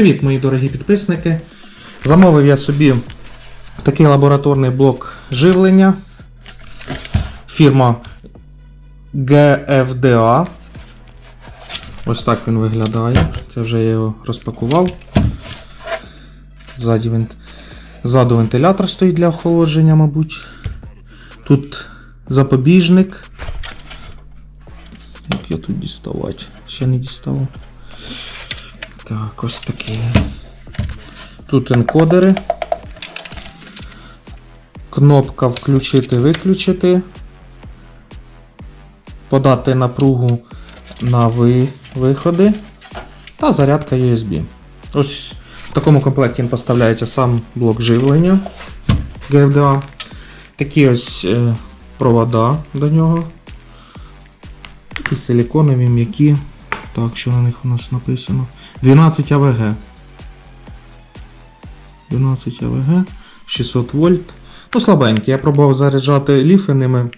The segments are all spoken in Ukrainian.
Привіт, мої дорогі підписники. Замовив я собі такий лабораторний блок живлення. Фірма GFDA. Ось так він виглядає. Це вже я його розпакував. Ззаді вент... Ззаду вентилятор стоїть для охолодження, мабуть. Тут запобіжник. Як я тут діставати? Ще не діставав. Так, ось такий. Тут енкодери. Кнопка включити-виключити. Подати напругу на ви- виходи. Та зарядка USB. Ось в такому комплекті він поставляється сам блок живлення GFDA. Такі ось е, провода до нього. Такі силіконові, м'які. Так, що на них у нас написано? 12 АВГ. 12 АВГ, 600 вольт. Ну, слабенькі. Я пробував заряджати ліфи ними,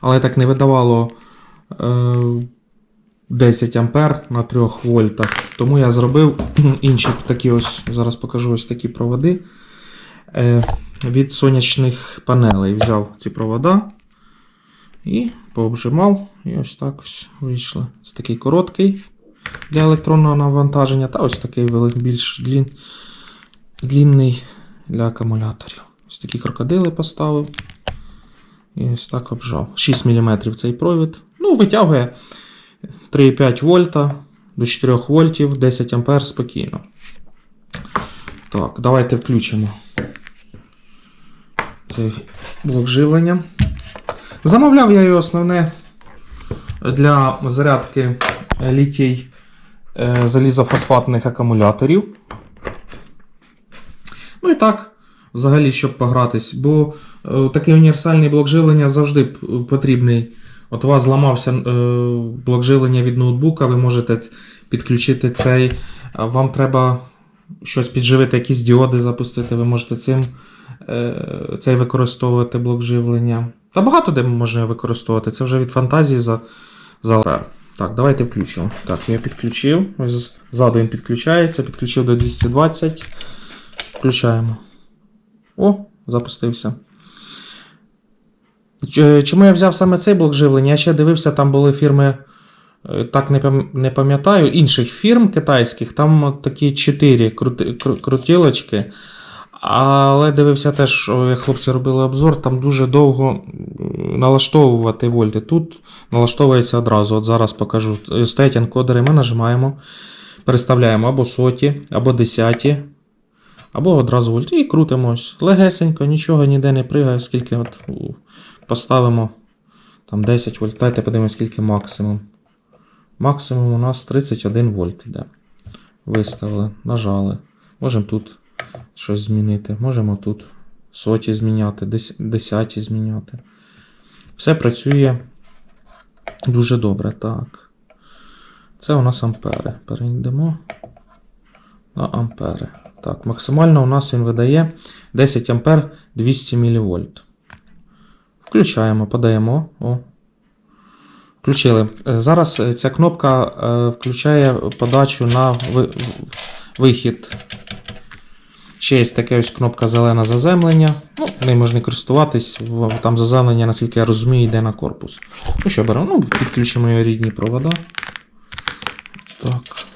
але так не видавало е, 10 ампер на 3 вольтах. Тому я зробив інші такі ось, зараз покажу ось такі проводи. Е, від сонячних панелей взяв ці провода і пообжимав. І ось так ось вийшло. Це такий короткий для електронного навантаження, та ось такий велик, більш длін, длінний для акумуляторів. Ось такі крокодили поставив. І ось так обжав. 6 мм цей провід. Ну, витягує 3,5 вольта до 4 вольтів, 10 ампер спокійно. Так, давайте включимо цей блок живлення. Замовляв я його основне для зарядки літій залізофосфатних акумуляторів. Ну і так, взагалі, щоб погратись, бо е, такий універсальний блок живлення завжди потрібний. От у вас зламався е, блок живлення від ноутбука, ви можете підключити цей. Вам треба щось підживити, якісь діоди запустити, ви можете цим е, цей використовувати блок живлення. Та багато де можна використовувати. Це вже від фантазії за, за. Так, давайте включимо. Так, я підключив. Ось ззаду він підключається, підключив до 220. Включаємо. О, запустився. Чому я взяв саме цей блок живлення? Я ще дивився, там були фірми, е, так не пам'ятаю, інших фірм китайських, там такі 4 крутілочки. Але дивився теж, як хлопці робили обзор, там дуже довго налаштовувати вольти. Тут налаштовується одразу. От зараз покажу. Е, Стоять енкодери, ми нажимаємо, переставляємо або соті, або десяті, або одразу вольт. І крутимось. Легесенько, нічого ніде не пригає, скільки от поставимо там 10 вольт. Дайте подивимось, скільки максимум. Максимум у нас 31 вольт йде. Виставили, нажали. Можемо тут щось змінити. Можемо тут соті зміняти, дес- десяті зміняти. Все працює дуже добре. Так. Це у нас ампери. Перейдемо на ампери. Так, максимально у нас він видає 10 ампер 200 мВ. Включаємо, подаємо. О. Включили. Зараз е, ця кнопка е, включає подачу на ви- вихід Ще є таке ось кнопка зелена заземлення. Ну, нею можна користуватись. Там заземлення, наскільки я розумію, йде на корпус. Ну що, беремо? Ну, підключимо його рідні провода. Так.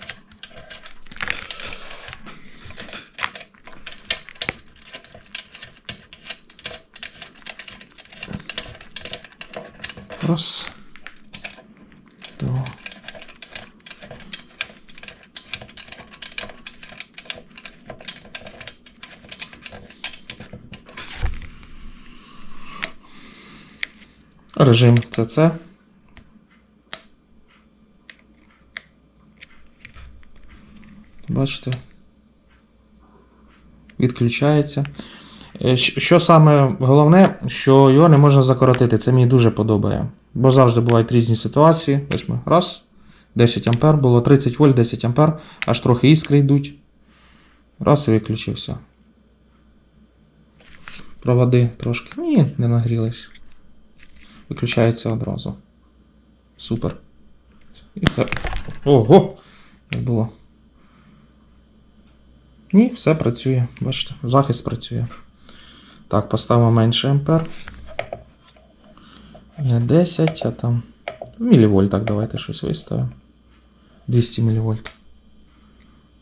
Раз. Режим CC. Бачите? Відключається. Е, Що саме головне, що його не можна закоротити. Це мені дуже подобає. Бо завжди бувають різні ситуації. Ось ми раз. 10 ампер було 30 вольт, 10 ампер, аж трохи іскри йдуть. Раз і виключився. Проводи трошки. Ні, не нагрілись. Виключається одразу. Супер. І це. Ого! Як було. Ні, все працює. Бачите, захист працює. Так, поставимо менше ампер. Не 10, а там. В мілівольтах давайте щось виставимо. 200 мілівольт.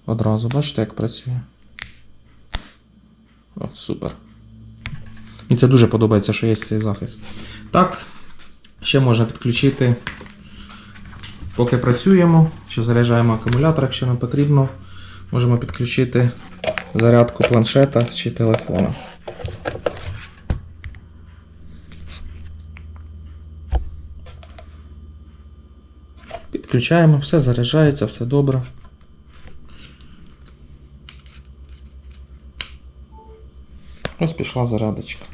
Одразу, бачите, як працює. О, супер. Мені це дуже подобається, що є цей захист. Так, ще можна підключити, поки працюємо, чи заряджаємо акумулятор, якщо нам потрібно. Можемо підключити зарядку планшета чи телефона. Підключаємо, все заряджається, все добре. Ось пішла зарядочка.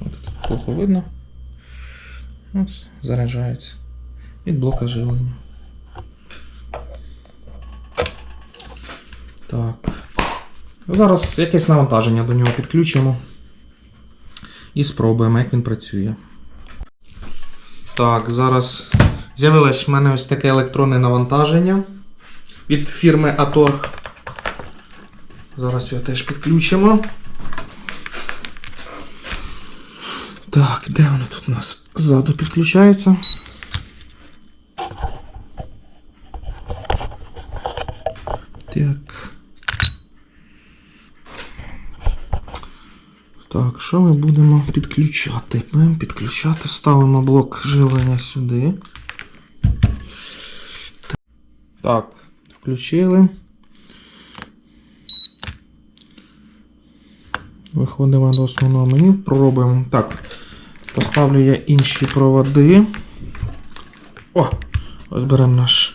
Ось тут плохо видно. Ось, заряджається. Від блока живлення. Так. Зараз якесь навантаження до нього підключимо. І спробуємо, як він працює. Так, зараз з'явилось в мене ось таке електронне навантаження від фірми Atorg. Зараз його теж підключимо. Так, де воно тут у нас ззаду підключається? Так. Так, що ми будемо підключати? Будемо підключати, ставимо блок живлення сюди. Так, включили. Виходимо до основного меню, пробуємо. Так, поставлю я інші проводи. О! Ось беремо наш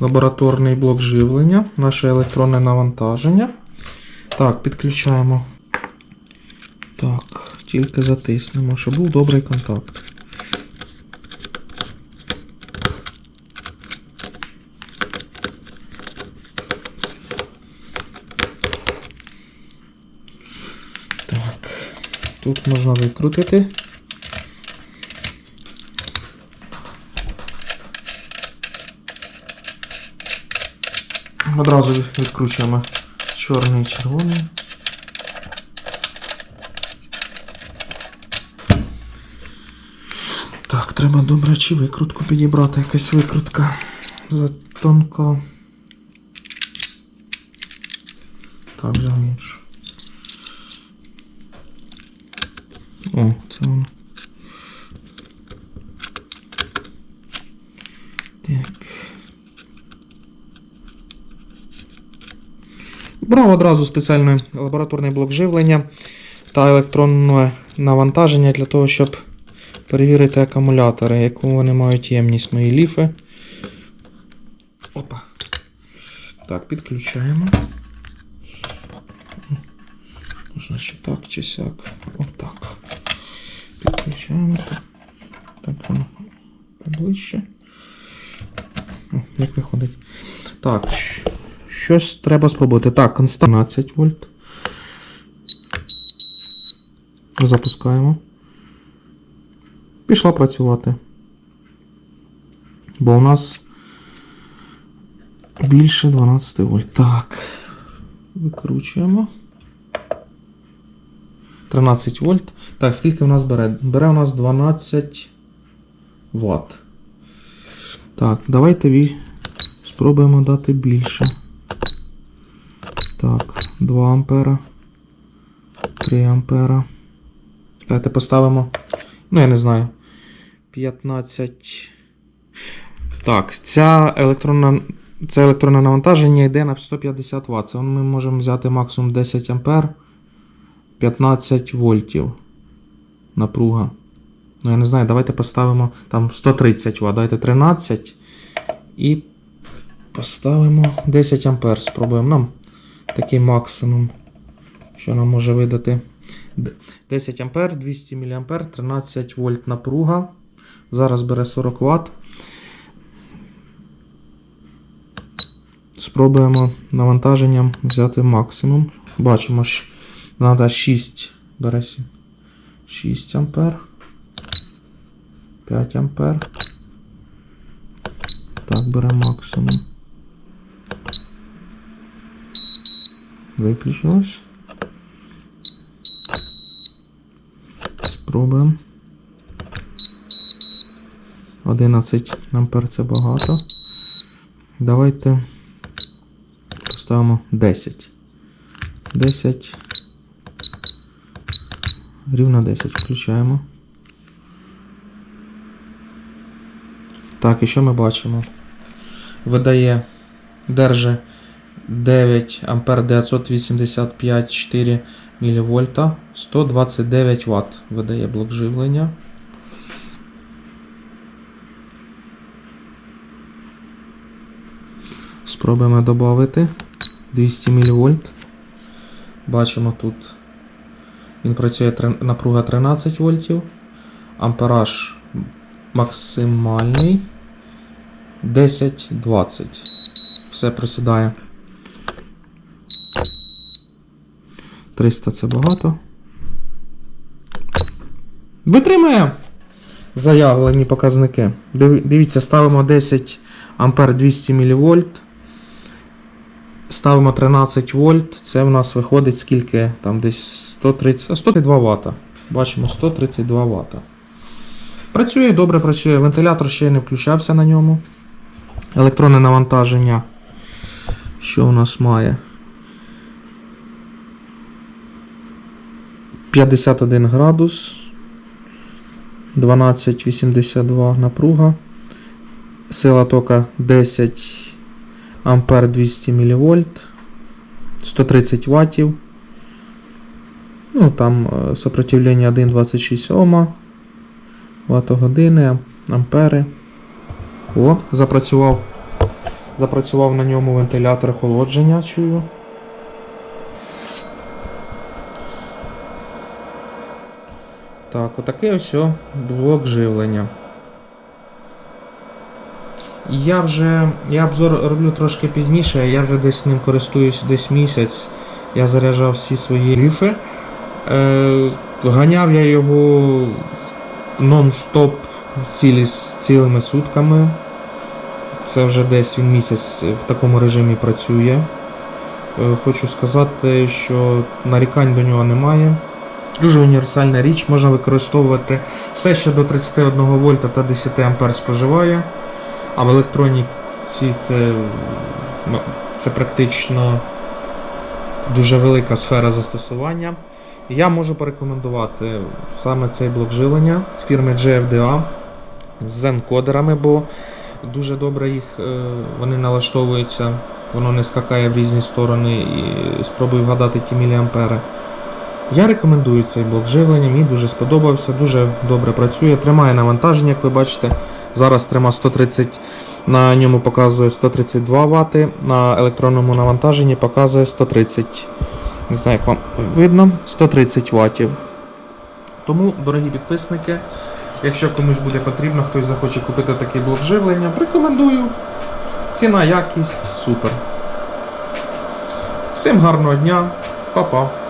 лабораторний блок живлення, наше електронне навантаження. Так, підключаємо. Так, тільки затиснемо, щоб був добрий контакт. Тут можна викрутити. Одразу відкручуємо чорний і червоний. Так, треба добре чи викрутку підібрати, якась викрутка. Затонко. Так, взяв іншу. О, це воно. Так. Брав одразу спеціальний лабораторний блок живлення та електронне навантаження для того, щоб перевірити акумулятори, яку вони мають ємність мої ліфи. Опа. Так, підключаємо. Можна чи так, чи сяк. Отак. Підключаємо. Так, воно поближче. О, як виходить. Так, щось треба спробувати. Так, констант 12 вольт. Запускаємо. Пішла працювати. Бо у нас більше 12 вольт. Так. Викручуємо. 13 вольт. Так, скільки в нас бере? Бере у нас 12 Вт. Так, давайте спробуємо дати більше. Так, 2 ампера. 3 ампера. Давайте поставимо. Ну, я не знаю. 15. Так, ця електронна, це електронне навантаження йде на 150 Вт. Це ми можемо взяти максимум 10 ампер. 15 вольтів. Напруга. Ну, я не знаю, давайте поставимо там 130 Вт. Давайте 13. І поставимо 10 ампер. Спробуємо нам такий максимум, що нам може видати. 10 ампер, 200 мА, 13 вольт напруга. Зараз бере 40 Вт. Спробуємо навантаженням взяти максимум. Бачимо, що треба 6 бере сі- 6 ампер. 5 ампер. Так, бере максимум. Виключилось. Спробуємо. 11 ампер це багато. Давайте поставимо 10. 10. Рівно 10 включаємо. Так, і що ми бачимо? Видає, держи 9 ампер 985 4 мВ, 129 Вт видає блок живлення. Спробуємо додати 200 мВ. Бачимо тут він працює напруга 13 вольтів. Ампераж максимальний 10-20. Все просідає. 300 це багато. Витримує заявлені показники. Дивіться, ставимо 10 ампер 200 мВ. Ставимо 13 вольт. Це в нас виходить скільки? Там десь 130, 132 Вт. Бачимо 132 Вт. Працює, добре працює. Вентилятор ще не включався на ньому. Електронне навантаження. Що у нас має? 51 градус. 12,82 напруга. Сила тока 10 ампер 200 мВ. 130 ваттів. Ну, там е, сопротивлення 1,26 Ома. Ватт години, ампери. О, запрацював. Запрацював на ньому вентилятор охолодження, чую. Так, отакий ось блок живлення. Я вже. Я обзор роблю трошки пізніше, я вже десь ним користуюсь десь місяць. Я заряджав всі свої ріфи. Е, ганяв я його нон-стоп цілі, цілими сутками. Це вже десь він місяць в такому режимі працює. Е, Хочу сказати, що нарікань до нього немає. Дуже універсальна річ, можна використовувати все, що до 31 вольта та 10 ампер споживає. А в електроніці це, ну, це практично дуже велика сфера застосування. Я можу порекомендувати саме цей блок живлення фірми GFDA з Zen-кодерами, бо дуже добре їх е, вони налаштовуються, воно не скакає в різні сторони і спробую вгадати ті міліампери. Я рекомендую цей блок живлення, мені дуже сподобався, дуже добре працює, тримає навантаження, як ви бачите. Зараз трима 130, на ньому показує 132 Вт, на електронному навантаженні показує 130. Не знаю, як вам видно, 130 Вт. Тому, дорогі підписники, якщо комусь буде потрібно, хтось захоче купити такий блок живлення, рекомендую. Ціна, якість, супер. Всім гарного дня, па-па.